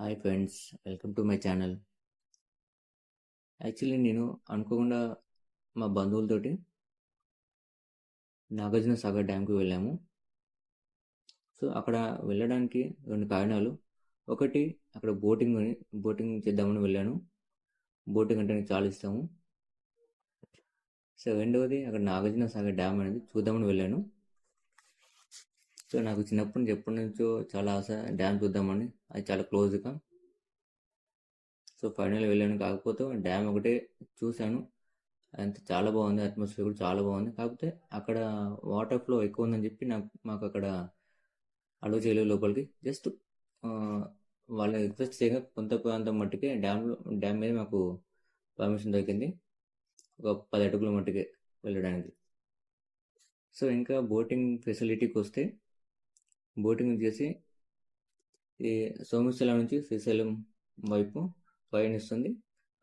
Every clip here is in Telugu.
Hi friends welcome to my channel. Actually నేను అనుకోకుండా మా బంధువులతోటి నాగార్జున సాగర్ డ్యామ్కి వెళ్ళాము. సో అక్కడ వెళ్ళడానికి రెండు కారణాలు. ఒకటి అక్కడ బోటింగ్ బోటింగ్ చేద్దామని వెళ్ళాను. బోటింగ్ అంటే నాకు చాలా ఇష్టము. సో రెండవది అక్కడ నాగార్జున సాగర్ డ్యామ్ అనేది చూద్దామని వెళ్ళాను. సో నాకు చిన్నప్పటి నుంచి ఎప్పటి నుంచో చాలా ఆశ డ్యామ్ చూద్దామని అది చాలా క్లోజ్గా. సో ఫైనల్ వెళ్ళాను. కాకపోతే డ్యామ్ ఒకటే చూశాను. అంత చాలా బాగుంది. అట్మాస్ఫియర్ కూడా చాలా బాగుంది. కాకపోతే అక్కడ వాటర్ ఫ్లో ఎక్కువ ఉందని చెప్పి నాకు మాకు అక్కడ అలో చేయలేదు లోపలికి జస్ట్ వాళ్ళని రిక్వెస్ట్ చేయగా కొంత కొంత మట్టుకే డ్యామ్ డ్యామ్ మీద మాకు పర్మిషన్ దొరికింది. ఒక పది అటుకుల మట్టుకే వెళ్ళడానికి. సో ఇంకా బోటింగ్ ఫెసిలిటీకి వస్తే బోటింగ్ చేసి ఈ సోమశిల నుంచి శ్రీశైలం వైపు పయనిస్తుంది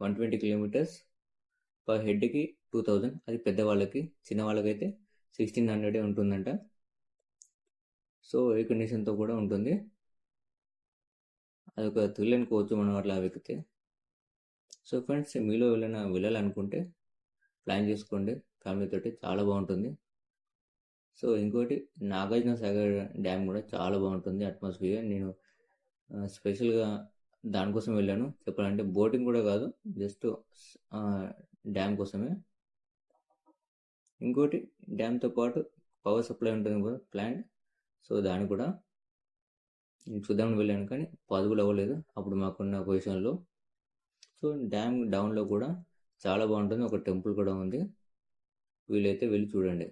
వన్ ట్వంటీ కిలోమీటర్స్ పర్ హెడ్కి టూ థౌజండ్. అది పెద్దవాళ్ళకి చిన్న వాళ్ళకైతే సిక్స్టీన్ హండ్రెడే ఉంటుందంట. సో ఎయిర్ కండిషన్తో కూడా ఉంటుంది. అదొక థ్రిల్ అనుకోవచ్చు మనం అట్లా వెక్కితే సో ఫ్రెండ్స్ మీలో వెళ్ళిన వెళ్ళాలనుకుంటే ప్లాన్ చేసుకోండి. ఫ్యామిలీతో చాలా బాగుంటుంది. సో ఇంకోటి నాగార్జున సాగర్ డ్యామ్ కూడా చాలా బాగుంటుంది అట్మాస్ఫియర్. నేను స్పెషల్గా దానికోసం వెళ్ళాను. చెప్పాలంటే బోటింగ్ కూడా కాదు జస్ట్ డ్యామ్ కోసమే. ఇంకోటి డ్యామ్తో పాటు పవర్ సప్లై ఉంటుంది కూడా ప్లాంట్. సో దాన్ని కూడా నేను చూద్దామని వెళ్ళాను కానీ పాజిబుల్ అవ్వలేదు. అప్పుడు మాకున్న పొజిషన్లో. సో డ్యామ్ డౌన్లో కూడా చాలా బాగుంటుంది. ఒక టెంపుల్ కూడా ఉంది. వీలైతే వెళ్ళి చూడండి.